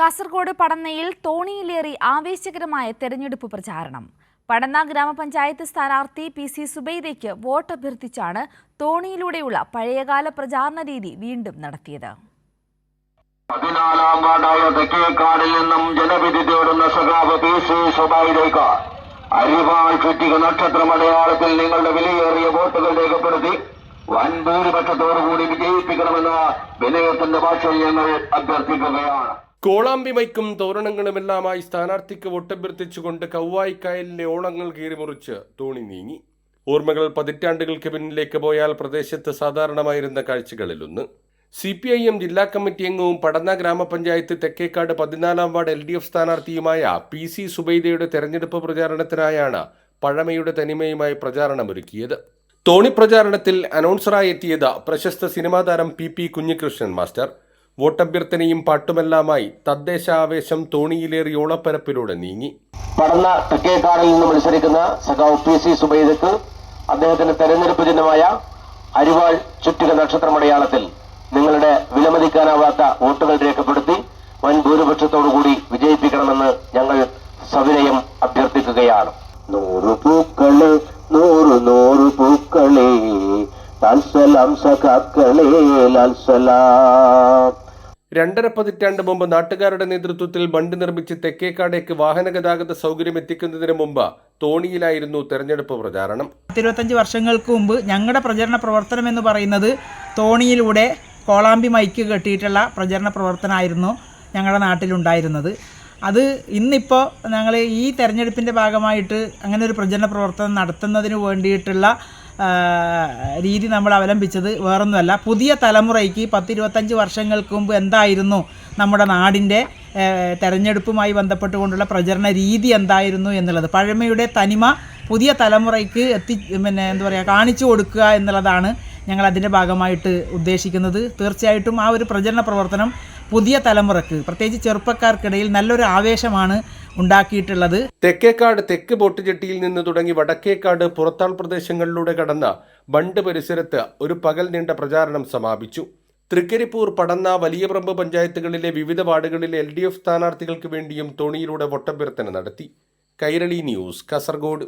കാസർഗോഡ് പടന്നയിൽ തോണിയിലേറി ആവേശകരമായ തെരഞ്ഞെടുപ്പ് പ്രചാരണം. പടന്ന ഗ്രാമപഞ്ചായത്ത് സ്ഥാനാർത്ഥി പി സി സുബൈദയ്ക്ക് വോട്ട് അഭ്യർത്ഥിച്ചാണ് തോണിയിലൂടെയുള്ള പഴയകാല പ്രചാരണ രീതി വീണ്ടും നടത്തിയത്. പതിനാലാം വാർഡായ തെക്കേക്കാടിൽ നിന്നും ജനവിധി തേടുന്ന സഖാവ് പി സി സുബൈദയ്ക്ക് അരിവാൾ ചുറ്റിക നക്ഷത്രമടയാളത്തിൽ നിങ്ങളുടെ വിലയേറിയ വോട്ടുകൾ രേഖപ്പെടുത്തി വൻ ഭൂരിപക്ഷത്തോടുകൂടി വിജയിപ്പിക്കണമെന്ന് വിനയത്തിന്റെ ഭാഷയിൽ ഞങ്ങൾ അഭ്യർത്ഥിക്കുകയാണ്. കോളാമ്പി മൈക്കും തോരണങ്ങളുമെല്ലാമായി സ്ഥാനാർത്ഥിക്ക് വോട്ടഭ്യർത്ഥിച്ചുകൊണ്ട് കവ്വായിക്കായലിലെ ഓളങ്ങൾ കീറിമുറിച്ച് തോണി നീങ്ങി. ഓർമ്മകൾ പതിറ്റാണ്ടുകൾക്ക് പിന്നിലേക്ക് പോയാൽ പ്രദേശത്ത് സാധാരണമായിരുന്ന കാഴ്ചകളിലൊന്ന്. സി പി ഐ എം ജില്ലാ കമ്മിറ്റി അംഗവും പടന്ന ഗ്രാമപഞ്ചായത്ത് തെക്കേക്കാട് പതിനാലാം വാർഡ് എൽ ഡി എഫ് സ്ഥാനാർത്ഥിയുമായ പി സി സുബൈദയുടെ തെരഞ്ഞെടുപ്പ് പ്രചാരണത്തിനായാണ് പഴമയുടെ തനിമയുമായി പ്രചാരണമൊരുക്കിയത്. തോണി പ്രചാരണത്തിൽ അനൗൺസറായി എത്തിയത് പ്രശസ്ത സിനിമാ താരം പി പി കുഞ്ഞികൃഷ്ണൻ മാസ്റ്റർ. വോട്ടഭ്യർത്ഥനയും പാട്ടുമെല്ലാമായി തദ്ദേശ ആവേശം തോണിയിലേറി ഓളപ്പരപ്പിലൂടെ നീങ്ങി. പടന്ന തെക്കേക്കാടിൽ നിന്ന് മത്സരിക്കുന്ന സഖാവ് പി സി സുബൈദക്ക് അദ്ദേഹത്തിന്റെ തെരഞ്ഞെടുപ്പ് ചിഹ്നമായ അരിവാൾ ചുറ്റിക നക്ഷത്രമടയാളത്തിൽ നിങ്ങളുടെ വിലമതിക്കാനാവാത്ത വോട്ടുകൾ രേഖപ്പെടുത്തി വൻ ഭൂരിപക്ഷത്തോടുകൂടി വിജയിപ്പിക്കണമെന്ന് ഞങ്ങൾ സവിനയം അഭ്യർത്ഥിക്കുകയാണ്. നൂറു പൂക്കളെ നൂറു നൂറു പൂക്കളെ സഖാക്കളെ ലാൽസലാം. രണ്ടര പതിറ്റാണ്ട് മുമ്പ് നാട്ടുകാരുടെ നേതൃത്വത്തിൽ ബണ്ട് നിർമ്മിച്ച് തെക്കേക്കാടേക്ക് വാഹന ഗതാഗത സൗകര്യം എത്തിക്കുന്നതിന് മുമ്പ് തോണിയിലായിരുന്നു തെരഞ്ഞെടുപ്പ് പ്രചാരണം. പത്തിരുപത്തഞ്ച് വർഷങ്ങൾക്ക് മുമ്പ് ഞങ്ങളുടെ പ്രചരണ പ്രവർത്തനം എന്ന് പറയുന്നത് തോണിയിലൂടെ കോളാമ്പി മൈക്ക് കെട്ടിയിട്ടുള്ള പ്രചരണ പ്രവർത്തനമായിരുന്നു ഞങ്ങളുടെ നാട്ടിലുണ്ടായിരുന്നത്. അത് ഇന്നിപ്പോൾ ഞങ്ങൾ ഈ തെരഞ്ഞെടുപ്പിന്റെ ഭാഗമായിട്ട് അങ്ങനെ ഒരു പ്രചരണ പ്രവർത്തനം നടത്തുന്നതിന് വേണ്ടിയിട്ടുള്ള രീതി നമ്മൾ അവലംബിച്ചത് വേറൊന്നുമല്ല. പുതിയ തലമുറയ്ക്ക് പത്തിരുപത്തഞ്ച് വർഷങ്ങൾക്ക് മുമ്പ് എന്തായിരുന്നു നമ്മുടെ നാടിന്റെ തെരഞ്ഞെടുപ്പുമായി ബന്ധപ്പെട്ടുകൊണ്ടുള്ള പ്രചരണ രീതി എന്തായിരുന്നു എന്നുള്ളത്. പഴമയുടെ തനിമ പുതിയ തലമുറയ്ക്ക് എത്തി പിന്നെ എന്താ പറയുക കാണിച്ചു കൊടുക്കുക എന്നുള്ളതാണ് ഞങ്ങൾ അതിന്റെ ഭാഗമായിട്ട് ഉദ്ദേശിക്കുന്നത്. തീർച്ചയായിട്ടും ആ ഒരു പ്രചരണ പ്രവർത്തനം പുതിയ തലമുറയ്ക്ക് പ്രത്യേകിച്ച് ചെറുപ്പക്കാർക്കിടയിൽ നല്ലൊരു ആവേശമാണ് ഉണ്ടാക്കിയിട്ടുള്ളത്. തെക്കേക്കാട് തെക്ക് ബോട്ടുചെട്ടിയിൽ നിന്ന് തുടങ്ങി വടക്കേക്കാട് പുറത്താൾ പ്രദേശങ്ങളിലൂടെ കടന്ന ബണ്ട് പരിസരത്ത് ഒരു പകൽ നീണ്ട പ്രചാരണം സമാപിച്ചു. തൃക്കരിപ്പൂർ പടന്ന വലിയപ്രമ്പ് പഞ്ചായത്തുകളിലെ വിവിധ വാർഡുകളിലെ എൽ ഡി എഫ് സ്ഥാനാർത്ഥികൾക്ക് വേണ്ടിയും തോണിയിലൂടെ വോട്ടഭ്യർത്ഥന നടത്തി. കൈരളി ന്യൂസ് കാസർഗോഡ്.